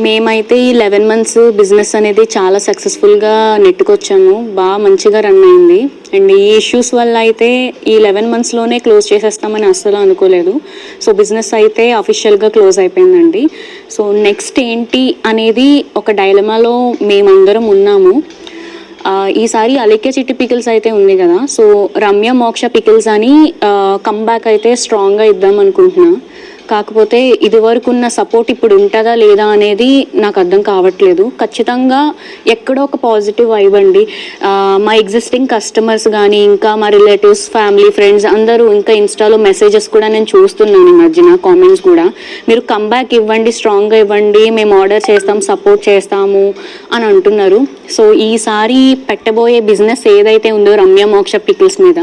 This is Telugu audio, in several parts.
మేమైతే ఈ లెవెన్ మంత్స్ బిజినెస్ అనేది చాలా సక్సెస్ఫుల్గా నెట్టుకొచ్చాము. బాగా మంచిగా రన్ అయింది. అండ్ ఈ ఇష్యూస్ వల్ల అయితే ఈ లెవెన్ మంత్స్లోనే క్లోజ్ చేసేస్తామని అస్సలు అనుకోలేదు. సో బిజినెస్ అయితే అఫీషియల్గా క్లోజ్ అయిపోయిందండి. సో నెక్స్ట్ ఏంటి అనేది ఒక డైలమాలో మేమందరం ఉన్నాము. ఈసారి అలెక్య చిట్టి పికిల్స్ అయితే ఉంది కదా. సో రమ్య మోక్ష పికిల్స్ అని కమ్బ్యాక్ అయితే స్ట్రాంగ్గా ఇద్దాం అనుకుంటున్నాను కాకపోతే ఇది వరకు ఉన్న సపోర్ట్ ఇప్పుడు ఉంటుందా లేదా అనేది నాకు అర్థం కావట్లేదు. ఖచ్చితంగా ఎక్కడో ఒక పాజిటివ్ ఇవ్వండి మా ఎగ్జిస్టింగ్ కస్టమర్స్ కానీ ఇంకా మా రిలేటివ్స్ ఫ్యామిలీ ఫ్రెండ్స్ అందరూ ఇంకా ఇన్స్టాలో మెసేజెస్ కూడా నేను చూస్తున్నాను ఈ మధ్యన కామెంట్స్ కూడా. మీరు కమ్బ్యాక్ ఇవ్వండి స్ట్రాంగ్గా ఇవ్వండి మేము ఆర్డర్ చేస్తాం సపోర్ట్ చేస్తాము అని అంటున్నారు. సో ఈసారి పెట్టబోయే బిజినెస్ ఏదైతే ఉందో రమ్య మోక్ష పికిల్స్ మీద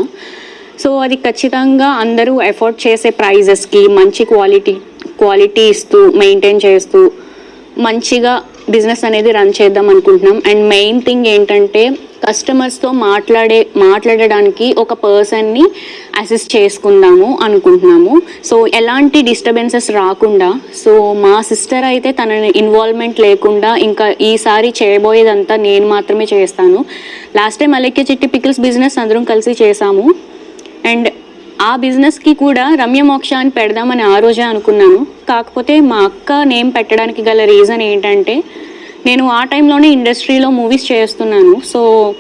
సో అది ఖచ్చితంగా అందరూ ఎఫోర్డ్ చేసే ప్రైజెస్కి మంచి క్వాలిటీ క్వాలిటీ ఇస్తూ మెయింటైన్ చేస్తూ మంచిగా బిజినెస్ అనేది రన్ చేద్దాం అనుకుంటున్నాం. అండ్ మెయిన్ థింగ్ ఏంటంటే కస్టమర్స్తో మాట్లాడే మాట్లాడడానికి ఒక పర్సన్ని అసిస్ట్ చేసుకుందాము అనుకుంటున్నాము. సో ఎలాంటి డిస్టర్బెన్సెస్ రాకుండా సో మా సిస్టర్ అయితే తన ఇన్వాల్వ్మెంట్ లేకుండా ఇంకా ఈసారి చేయబోయేదంతా నేను మాత్రమే చేస్తాను. లాస్ట్ టైం అలెక్య చిట్టి పికిల్స్ బిజినెస్ అందరం కలిసి చేసాము. అండ్ ఆ బిజినెస్కి కూడా రమ్య మోక్ష అని పెడదామని ఆ రోజే అనుకున్నాను. కాకపోతే మా అక్క నేమ్ పెట్టడానికి గల రీజన్ ఏంటంటే నేను ఆ టైంలోనే ఇండస్ట్రీలో మూవీస్ చేస్తున్నాను. సో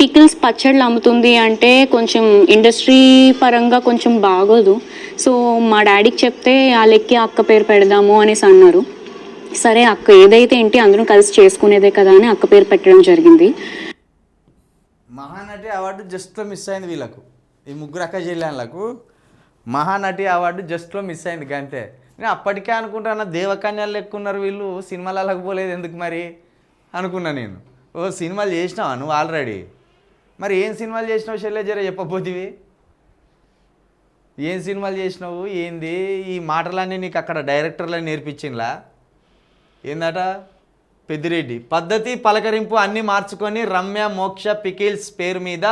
పికిల్స్ పచ్చళ్ళు అమ్ముతుంది అంటే కొంచెం ఇండస్ట్రీ పరంగా కొంచెం బాగోదు. సో మా డాడీకి చెప్తే ఆ లెక్కి అక్క పేరు పెడదాము అనేసి అన్నారు. సరే అక్క ఏదైతే ఏంటి అందరం కలిసి చేసుకునేదే కదా అని అక్క పేరు పెట్టడం జరిగింది. మహానటి అవార్డు జస్ట్ మిస్ అయింది వీళ్ళకు. ఈ ముగ్గురు అక్క చెల్లెళ్ళకు మహానటి అవార్డు జస్ట్లో మిస్ అయింది అంతే నేను అప్పటికే అనుకుంటాను దేవకన్యాలు ఎక్కున్నారు ఉన్నారు వీళ్ళు సినిమాలకు పోలేదు ఎందుకు మరి? అనుకున్నా నేను. ఓ సినిమాలు చేసినావా నువ్వు ఆల్రెడీ మరి ఏం సినిమాలు చేసినావు చెల్లె? జర చెప్పబోతివి. ఏం సినిమాలు చేసినావు? ఏంది? ఈ మాటలన్నీ నీకు అక్కడ డైరెక్టర్లని నేర్పించింలా ఏందట? పెద్దిరెడ్డి. పద్ధతి పలకరింపు అన్నీ మార్చుకొని రమ్య మోక్ష పికిల్స్ పేరు మీద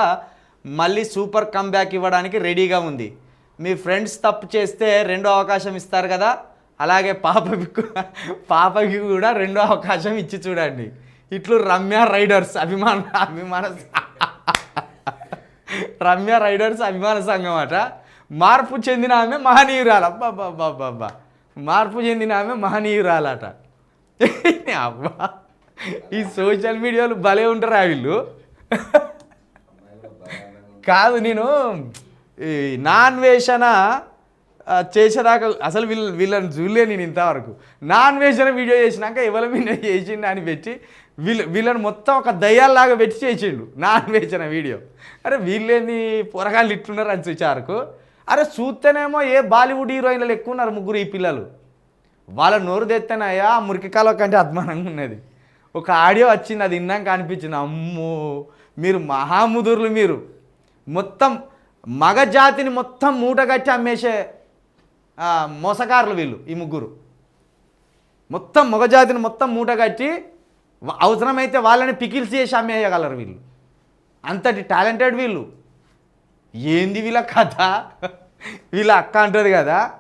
మళ్ళీ సూపర్ కమ్బ్యాక్ ఇవ్వడానికి రెడీగా ఉంది. మీ ఫ్రెండ్స్ తప్పు చేస్తే రెండో అవకాశం ఇస్తారు కదా? అలాగే పాపకి పాపకి కూడా రెండో అవకాశం ఇచ్చి చూడండి. ఇట్లు రమ్య రైడర్స్ అభిమాన అభిమాన రమ్య రైడర్స్ అభిమాన సంఘం అట. మార్పు చెందిన ఆమె మహనీయురాలు. అబ్బా మార్పు చెందిన ఆమె మహనీయురాలట అబ్బా. ఈ సోషల్ మీడియాలో భలే ఉంటారా వీళ్ళు? కాదు నేను ఈ నాన్ వేషన ఆ, చేసేదాకా అసలు వీళ్ళు వీళ్ళని చూడలే నేను ఇంతవరకు. నాన్ వేషన వీడియో చేసినాక ఎవరి మీద చేసిండు అని పెట్టి వీళ్ళు వీళ్ళని మొత్తం ఒక దయ్యాల్లాగా పెట్టి చేసిండు నాన్ వేసిన వీడియో. అరే వీళ్ళేంది పొరగాళ్ళు ఇట్లున్నారు అని చూచారుకు. అరే చూస్తేనేమో ఏ బాలీవుడ్ హీరోయిన్లు ఎక్కువ ఉన్నారు ముగ్గురు ఈ పిల్లలు. వాళ్ళ నోరు తెత్తేనయ్యా మురికి కాలం కంటే అద్మానంగా ఉన్నది. ఒక ఆడియో వచ్చింది అది విన్నాక అనిపించింది అమ్మో మీరు మహాముదురులు మీరు. మొత్తం మగ జాతిని మొత్తం మూటగట్టి అమ్మేసే మోసకారులు వీళ్ళు ఈ ముగ్గురు. మొత్తం మగజాతిని మొత్తం మూటగట్టి అవసరమైతే వాళ్ళని పికిల్స్ చేసి అమ్మేయగలరు వీళ్ళు. అంతటి టాలెంటెడ్ వీళ్ళు. ఏంది వీళ్ళ కథ? వీళ్ళ అక్క అంటుంది కదా?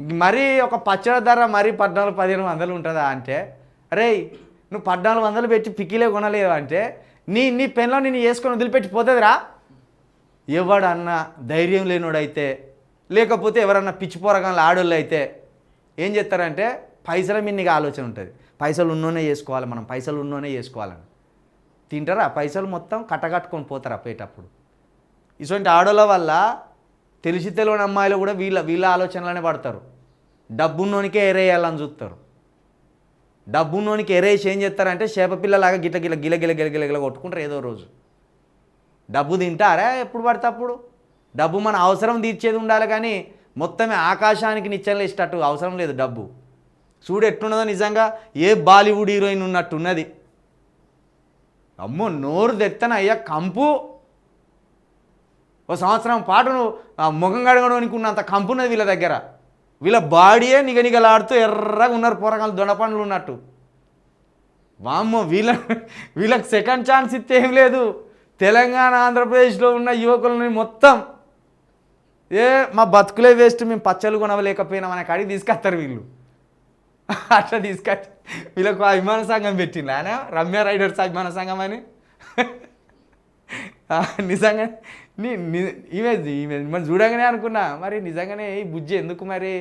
మరీ ఒక పచ్చడి ధర మరీ పద్నాలుగు పదిహేను వందలు ఉంటుందా అంటే రే నువ్వు పద్నాలుగు వందలు పెట్టి పికిలే కొనలేదు అంటే నీ నీ పెన్లో నేను వేసుకొని వదిలిపెట్టి పోతుందిరా. ఎవడన్నా ధైర్యం లేనోడైతే లేకపోతే ఎవరన్నా పిచ్చి పోరగాళ్ళు ఆడోళ్ళు అయితే ఏం చేస్తారంటే పైసల మీద ఆలోచన ఉంటుంది. పైసలు ఉన్నోనే చేసుకోవాలి మనం పైసలు ఉన్నోనే చేసుకోవాలని. తింటారా? పైసలు మొత్తం కట్టకట్టుకొని పోతారా పోయేటప్పుడు? ఇటువంటి ఆడోళ్ళ వల్ల తెలిసి తెలియని అమ్మాయిలు కూడా వీళ్ళ వీళ్ళ ఆలోచనలనే పడతారు. డబ్బున్నోనికే ఎరేయాలని చూస్తారు. డబ్బున్నోనికి ఎరేసి ఏం చేస్తారంటే చేపపిల్లలాగా గిట్ల గిల గిల గిల గిల గిల గిల కొట్టుకుంటారు ఏదో రోజు. డబ్బు తింటారా ఎప్పుడు పడితే అప్పుడు? డబ్బు మన అవసరం తీర్చేది ఉండాలి కానీ మొత్తమే ఆకాశానికి నిత్యం ఇష్టట్టు అవసరం లేదు డబ్బు. చూడు ఎట్లున్నదో నిజంగా ఏ బాలీవుడ్ హీరోయిన్ ఉన్నట్టున్నది. అమ్మో నోరు తెత్తన అయ్యా కంపు. ఓ సంవత్సరం పాటు నువ్వు ఆ ముఖం కడగడానికి ఉన్నంత కంపు ఉన్నది వీళ్ళ దగ్గర. వీళ్ళ బాడీయే నిగనిగలాడుతూ ఎర్రగా ఉన్నారు పోరగాళ్ళు దొండపండ్లు ఉన్నట్టు. వామ్మో వీళ్ళ వీళ్ళకి సెకండ్ ఛాన్స్ ఇస్తే ఏం లేదు. తెలంగాణ ఆంధ్రప్రదేశ్లో ఉన్న యువకులని మొత్తం ఏ మా బతుకులే వేస్ట్ మేము పచ్చలు కొనవలేకపోయినాం అనే కాడికి తీసుకొస్తారు వీళ్ళు. అట్లా తీసుకొచ్చి వీళ్ళకు అభిమాన సంఘం పెట్టింది ఆయన రమ్య రైడర్స్ అభిమాన సంఘం అని. నిజంగా నీ ఇమేజ్ ఇమేజ్. మనం మరి చూడగానే అనుకున్నా మరి నిజంగానే ఈ బుజ్జి ఎందుకు మరి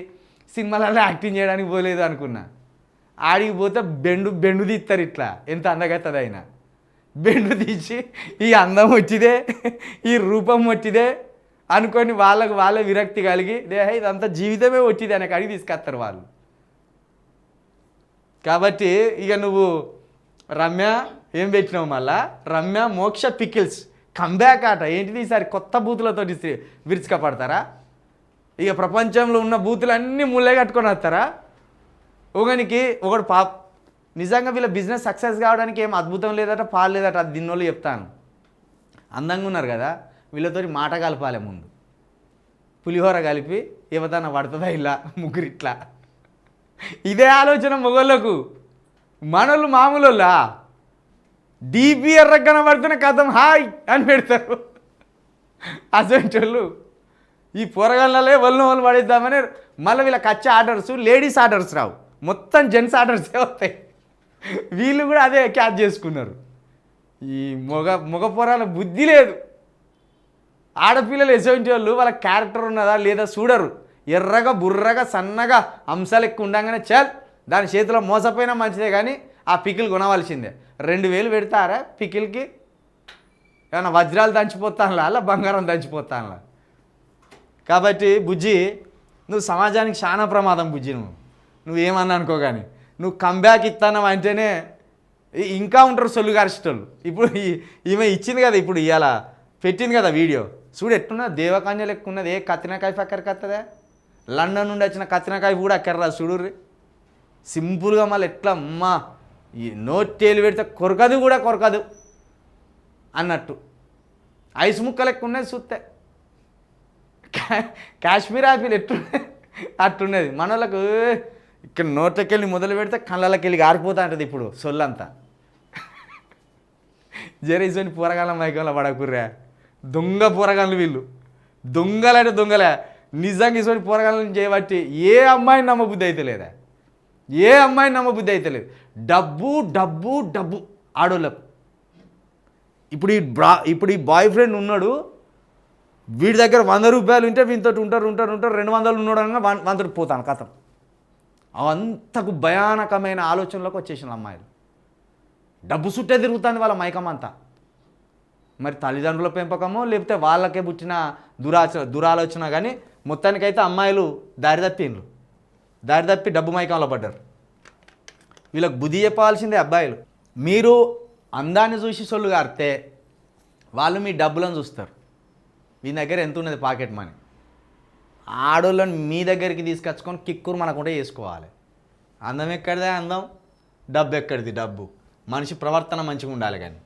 సినిమాలలో యాక్టింగ్ చేయడానికి పోలేదు అనుకున్నా. ఆడికి పోతే బెండు బెండు తీస్తారు ఇట్లా. ఎంత అందగత్తది అయినా బెండు తీసి ఈ అందం వచ్చిదే ఈ రూపం వచ్చిదే అనుకొని వాళ్ళకు వాళ్ళ విరక్తి కలిగి దేహ ఇదంతా జీవితమే వచ్చింది అని కాడికి తీసుకొస్తారు వాళ్ళు. కాబట్టి ఇక నువ్వు రమ్య ఏం పెట్టినావు మళ్ళా? రమ్య మోక్ష పికిల్స్ కంబ్యాక్ ఆట. ఏంటిది ఈసారి కొత్త బూతులతో విరుచుకపడతారా? ఇక ప్రపంచంలో ఉన్న బూతులు అన్నీ ముళ్ళే కట్టుకొని వస్తారా? ఒకనికి ఒకడు పా నిజంగా వీళ్ళ బిజినెస్ సక్సెస్ కావడానికి ఏం అద్భుతం లేదట పాలు లేదట అది దిన్నోళ్ళు చెప్తాను. అందంగా ఉన్నారు కదా వీళ్ళతో మాట కలపాలి ముందు. పులిహోర కలిపి ఏమన్నా పడుతుందా ఇలా ముగ్గురు ఇట్లా. ఇదే ఆలోచన మొగోళ్ళకు. మనోళ్ళు మామూలులా డీపీ ఎర్ర కనబడుతున్న కథం హాయ్ అని పెడతారు. అసలు వాళ్ళు. ఈ పొరగళ్ళలే వల్లు వాళ్ళు పడేద్దామని మళ్ళీ వీళ్ళకి వచ్చే ఆర్డర్స్ లేడీస్ ఆర్డర్స్ రావు. మొత్తం జెంట్స్ ఆర్డర్సే వస్తాయి. వీళ్ళు కూడా అదే క్యాచ్ చేసుకున్నారు. ఈ మొగ మొగ పొరాల బుద్ధి లేదు. ఆడపిల్లలు ఎటువంటి వాళ్ళు వాళ్ళ క్యారెక్టర్ ఉన్నదా లేదా చూడరు. ఎర్రగా బుర్రగా సన్నగా అంశాలు ఎక్కువ ఉండగానే చాల్. దాని చేతిలో మోసపోయినా మంచిదే కానీ ఆ పికిల్ కొనవలసిందే. రెండు వేలు పెడతారా పికిల్కి? ఏమైనా వజ్రాలు దంచిపోతానులా అలా బంగారం దంచిపోతానులా? కాబట్టి బుజ్జి నువ్వు సమాజానికి చాలా ప్రమాదం బుజ్జి నువ్వు. నువ్వేమన్నా అనుకో కానీ నువ్వు కంబ్యాక్ ఇస్తాను అంటేనే ఇంకా ఉంటారు సొల్లు గారిష్టోళ్ళు. ఇప్పుడు ఈమె ఇచ్చింది కదా ఇప్పుడు ఇవాళ పెట్టింది కదా వీడియో. చూడు ఎట్టున్నది దేవకాన్య లెక్క ఉన్నది. ఏ కత్తినకాయ పక్కరికి వస్తుందా లండన్ నుండి వచ్చిన కత్తినకాయ కూడా అక్కర్రా చూడుర్రి. సింపుల్గా మళ్ళీ ఎట్లా అమ్మా ఈ నోటేలు పెడితే కొరకదు కూడా కొరకదు అన్నట్టు. ఐస్ ముక్క ఉన్నది చూస్తే. కాశ్మీర్ ఆపిల్ ఎట్టు అట్టున్నది మన వాళ్ళకు ఇక్కడ నోట్లకెళ్ళి మొదలు పెడితే కళ్ళకెళ్ళి గారిపోతా ఉంటుంది ఇప్పుడు సొల్లంతా. జరేసోని పూరగాల మైకంలో పడకుర్రా. దొంగ పూరగాళ్ళు వీళ్ళు. దొంగలంటే దొంగలే. నిజంగా ఇసోని పూరగాళ్ళని చేయబట్టి ఏ అమ్మాయిని నమ్మబుద్ధి అయితే లేదా? ఏ అమ్మాయిని నమ్మబుద్ధి అయితే లేదు. డబ్బు డబ్బు డబ్బు ఆడోళ్ళకు. ఇప్పుడు ఈ బ్రా ఇప్పుడు ఈ బాయ్ ఫ్రెండ్ ఉన్నాడు. వీడి దగ్గర వంద రూపాయలు ఉంటే వీనితోటి ఉంటారు ఉంటారు ఉంటారు రెండు వందలు ఉన్నాడు అనగా వన్ వందకు పోతాను కథం అంతకు భయానకమైన ఆలోచనలోకి వచ్చేసిన అమ్మాయిలు. డబ్బు చుట్టే తిరుగుతుంది వాళ్ళ మైకం అంతా. మరి తల్లిదండ్రుల పెంపకమో లేకపోతే వాళ్ళకే పుట్టిన దురాచ దురాలోచన కానీ మొత్తానికైతే అమ్మాయిలు దారి తప్పిండ్రు దారి తప్పి డబ్బు మైకంలో పడ్డారు. వీళ్ళకి బుద్ధి చెప్పాల్సిందే అబ్బాయిలు. మీరు అందాన్ని చూసి సొల్లు గారితే వాళ్ళు మీ డబ్బులను చూస్తారు. మీ దగ్గర ఎంత ఉన్నది పాకెట్ మనీ? ఆడోళ్ళని మీ దగ్గరికి తీసుకొచ్చుకొని కిక్కురు మనకుంటే చేసుకోవాలి. అందం ఎక్కడిదే అందం? డబ్బు ఎక్కడిది? డబ్బు. మనిషి ప్రవర్తన మంచిగా ఉండాలి కానీ.